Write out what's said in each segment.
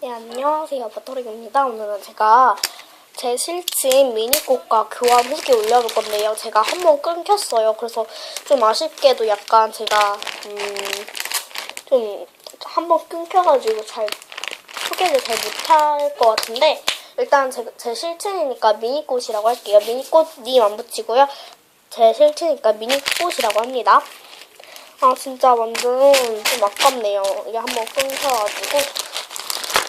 네, 안녕하세요. 버터링입니다. 오늘은 제가 제 실친 미니꽃과 교환 후기 올려볼 건데요. 제가 한 번 끊겼어요. 그래서 좀 아쉽게도 약간 제가, 음, 좀 한 번 끊겨가지고 잘 소개를 잘 못할 것 같은데, 일단 제, 제 실친이니까 미니꽃이라고 할게요. 미니꽃님 안 붙이고요. 제 실친이니까 미니꽃이라고 합니다. 아, 진짜 완전 좀 아깝네요. 이게 한 번 끊겨가지고.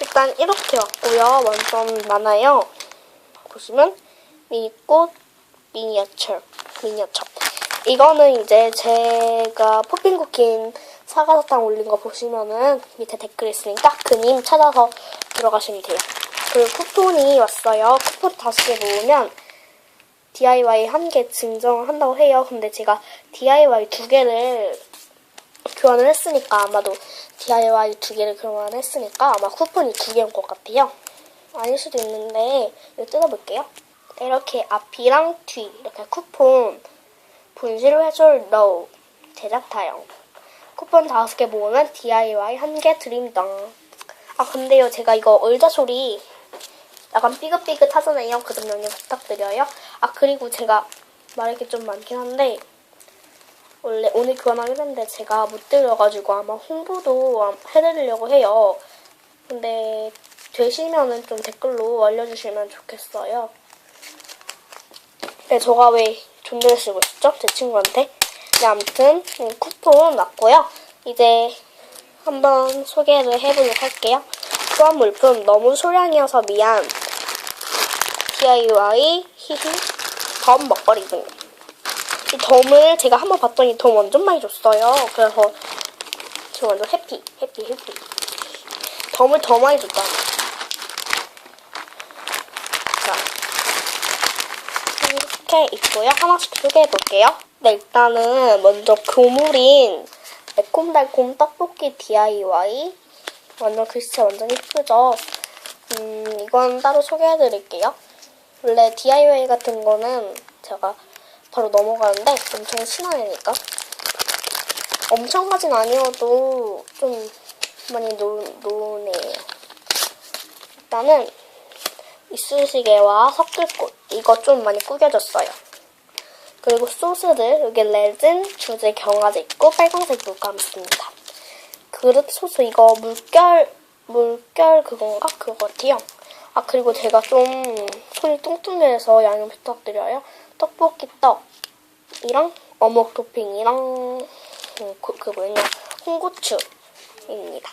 일단 이렇게 왔고요. 완전 많아요. 보시면 미니꽃 미니어처 미니어처 이거는 이제 제가 포핑 쿠킨 사과사탕 올린 거 보시면은 밑에 댓글 있으니까 그 님 찾아서 들어가시면 돼요. 그리고 쿠폰이 왔어요. 쿠폰 다섯 개 모으면 DIY 한 개 증정을 한다고 해요. 근데 제가 DIY 두 개를 교환을 했으니까 아마도 DIY 두 개를 교환을 했으니까 아마 쿠폰이 두 개인 것 같아요. 아닐 수도 있는데 이거 뜯어볼게요. 이렇게 앞이랑 뒤 이렇게 쿠폰 분실 회줄 no 제작 타용 쿠폰 다섯 개 모으면 DIY 한 개 드립니다. 아 근데요 제가 이거 의자 소리 약간 삐긋삐긋 하잖아요. 그 점 양해 부탁드려요. 아 그리고 제가 말할 게 좀 많긴 한데 원래 오늘 교환하기로 했는데 제가 못 들려가지고 아마 홍보도 해드리려고 해요. 근데 되시면은 좀 댓글로 알려주시면 좋겠어요. 네, 저가 왜 존댓을 쓰고 있었죠? 제 친구한테. 네, 아무튼 음, 쿠폰 왔고요. 이제 한번 소개를 해보도록 할게요. 교환 물품 너무 소량이어서 미안. DIY 히히 덤 먹거리 등. 이 덤을 제가 한번 봤더니 덤 완전 많이 줬어요. 그래서 저 완전 해피, 해피, 해피. 덤을 더 많이 줬다. 자, 이렇게 있고요. 하나씩 소개해 볼게요. 네, 일단은 먼저 그물인 매콤달콤 떡볶이 DIY. 완전 글씨 완전 이쁘죠? 음, 이건 따로 소개해 드릴게요. 원래 DIY 같은 거는 제가 바로 넘어가는데 엄청 친하니까 엄청까진 아니어도 좀 많이 노, 노네요. 일단은 이쑤시개와 섞을꽃 이거 좀 많이 구겨졌어요. 그리고 소스들 여기 레진, 주제 경화제 있고 빨간색 물감 있습니다. 그릇 소스 이거 물결 물결 그건가 그거 같아요. 아 그리고 제가 좀 손이 뚱뚱해서 양해 부탁드려요. 떡볶이 떡이랑 어묵 토핑이랑 음, 그, 그 뭐냐 홍고추입니다.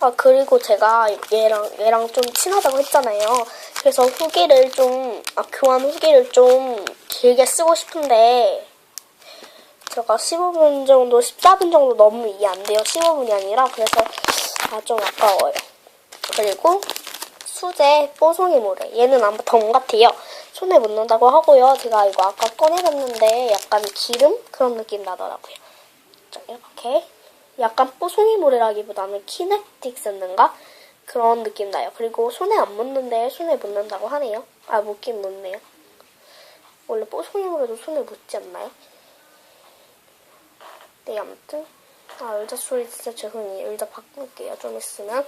아 그리고 제가 얘랑 얘랑 좀 친하다고 했잖아요. 그래서 후기를 좀 아, 교환 후기를 좀 길게 쓰고 싶은데 제가 15분 정도 14분 정도 너무 이해 안 돼요. 15분이 아니라 그래서 아 좀 아까워요. 그리고 수제 뽀송이 모래. 얘는 아마 덤 같아요. 손에 묻는다고 하고요. 제가 이거 아까 꺼내봤는데 약간 기름 그런 느낌 나더라고요. 자, 이렇게 약간 뽀송이 모래라기보다는 키네틱 샌드인가 그런 느낌 나요. 그리고 손에 안 묻는데 손에 묻는다고 하네요. 아 묻긴 묻네요. 원래 뽀송이 모래도 손에 묻지 않나요? 네 아무튼 아 의자 소리 진짜 죄송해요. 의자 바꿀게요. 좀 있으면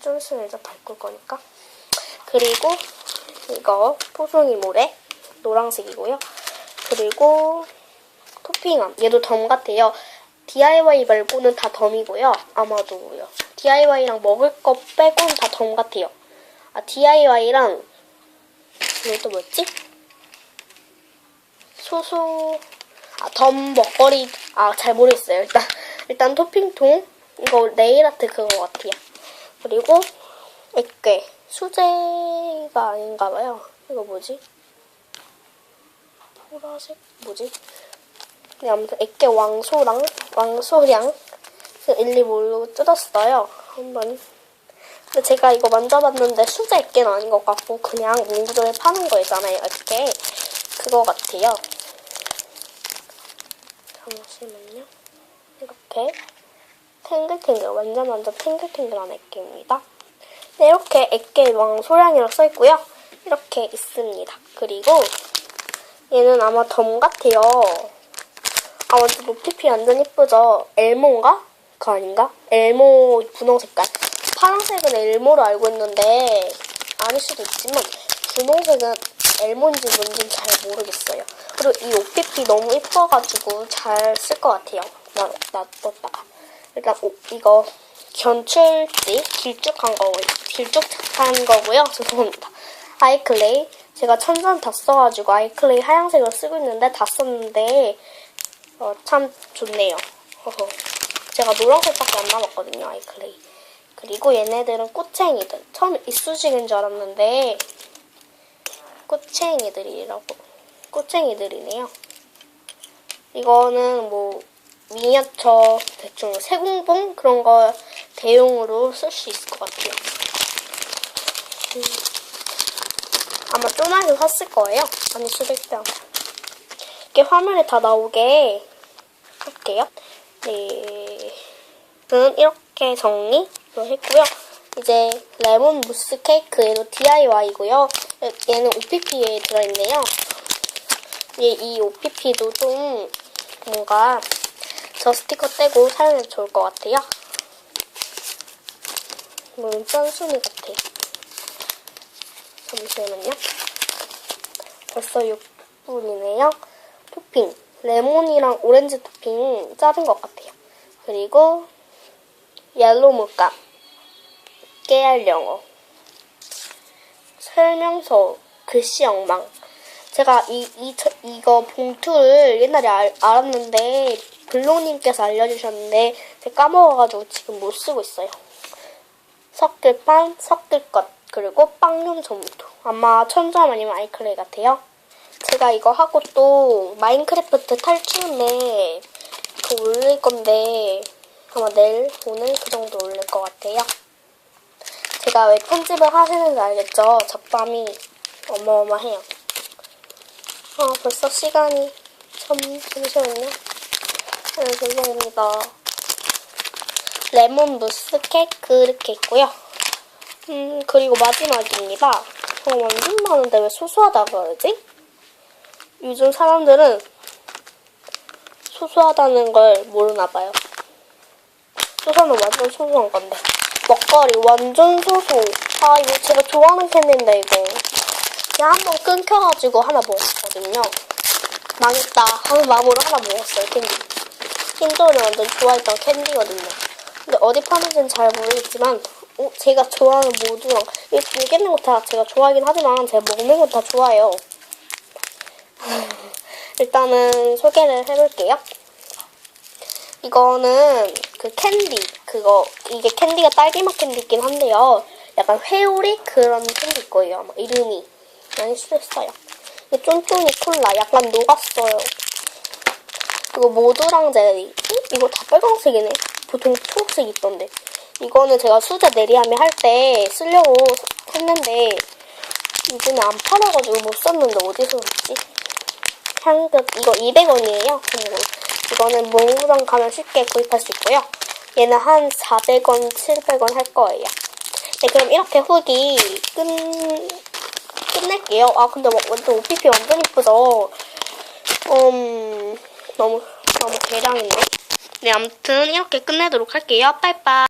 좀 있으면 의자 바꿀 거니까. 그리고 이거 포송이 모래 노란색이고요. 그리고 토핑함 얘도 덤 같아요. DIY 말고는 다 덤이고요. 아마도요. DIY랑 먹을 거 빼고는 다 덤 같아요. 아 DIY랑 또 뭐였지? 소소 아 덤 먹거리 아 잘 모르겠어요. 일단 일단 토핑통 이거 네일 아트 그거 같아요. 그리고 액괴 수제가 아닌가 봐요. 이거 뭐지? 보라색 뭐지? 네, 아무튼 액괴 왕소랑 왕소량 그 일리 모르고 뜯었어요. 한번. 근데 제가 이거 만져봤는데 수제 액괴는 아닌 것 같고 그냥 문구점에 파는 거 있잖아요. 액괴 그거 같아요. 잠시만요. 이렇게 탱글탱글 완전 완전 탱글탱글한 액괴입니다. 네, 이렇게 액괴 왕소량이라고 써있고요. 이렇게 있습니다. 그리고 얘는 아마 덤 같아요. 아, 완전 노피피 완전 예쁘죠? 엘모인가? 그거 아닌가? 엘모 분홍 색깔. 파란색은 엘모로 알고 있는데 아닐 수도 있지만 분홍색은 엘모인지 뭔지 잘 모르겠어요. 그리고 이 OPP 너무 이뻐가지고 잘 쓸 것 같아요. 나, 놔뒀다가. 일단 오, 이거 견출지 길쭉한 거 길쭉한 거고요. 죄송합니다. 아이클레이 제가 천전 다 써가지고 아이클레이 하얀색을 쓰고 있는데 다 썼는데 어, 참 좋네요. 허허. 제가 노란색밖에 안 남았거든요, 아이클레이. 그리고 얘네들은 꼬챙이들. 처음에 이쑤시개인 줄 알았는데 꼬챙이들이라고. 꼬챙이들이네요. 이거는 뭐 미니어처 대충 세공봉 그런 거 대용으로 쓸 수 있을 것 같아요. 음. 아마 쪼나게 샀을 거예요. 아니 수백병. 이렇게 화면에 다 나오게 할게요. 네. 저는 이렇게 정리를 했고요. 이제 레몬 무스 케이크 얘도 DIY고요. 얘는 OPP에 들어있네요. 얘이 OPP도 좀 뭔가 저 스티커 떼고 사용해도 좋을 것 같아요. 물론 짠순이 같아. 잠시만요. 벌써 6분이네요. 토핑. 레몬이랑 오렌지 토핑 자른 것 같아요. 그리고 옐로우 물감. 깨알 영어. 설명서. 글씨 엉망. 제가 이, 이, 저- 이거 봉투를 옛날에 알, 알았는데 블록님께서 알려주셨는데 제가 까먹어가지고 지금 못 쓰고 있어요. 섞을빵, 섞을것, 그리고 빵용 점토. 아마 천점 아니면 아이클레이 같아요. 제가 이거 하고 또 마인크래프트 탈출맵 그 올릴 건데 아마 내일, 오늘 그 정도 올릴 것 같아요. 제가 왜 편집을 하시는지 알겠죠? 잡담이 어마어마해요. 아, 벌써 시간이 참, 잠시만요. 네, 죄송합니다. 레몬 무스 케이크 이렇게 있고요. 음, 그리고 마지막입니다. 어, 완전 많은데 왜 소소하다 그러지? 요즘 사람들은 소소하다는 걸 모르나 봐요. 소소는 완전 소소한 건데. 먹거리 완전 소소. 아, 이거 제가 좋아하는 캔디인데, 이거. 그냥 한번 끊겨가지고 하나 먹었거든요. 망했다 하는 마음으로 하나 먹었어요, 캔디. 킨도를 완전 좋아했던 캔디거든요. 근데 어디 파는지는 잘 모르겠지만, 어, 제가 좋아하는 모두랑, 이, 이 깻는 거 다 제가 좋아하긴 하지만, 제가 먹는 거 다 좋아해요. 일단은 소개를 해볼게요. 이거는 그 캔디, 그거, 이게 캔디가 딸기맛 캔디긴 한데요. 약간 회오리 그런 캔디 거예요. 아마 이름이. 많이 쓰였어요. 이 쫀쫀이 콜라, 약간 녹았어요. 그리고 모두랑 젤리. 응? 이거 다 빨간색이네. 보통 초록색 있던데. 이거는 제가 수제 내리함에 할때 쓰려고 했는데 요즘에 안 팔아가지고 못 샀는데 어디서 샀지? 향긋 이거 200원이에요. 이거는 몽구랑 가면 쉽게 구입할 수 있고요. 얘는 한 400원, 700원 할 거예요. 네, 그럼 이렇게 후기 끝 끝낼게요. 아 근데 와- 완전 OPP 완전 이쁘죠? 음 너무 너무 대량인데. 네 아무튼 이렇게 끝내도록 할게요. 빠이빠이.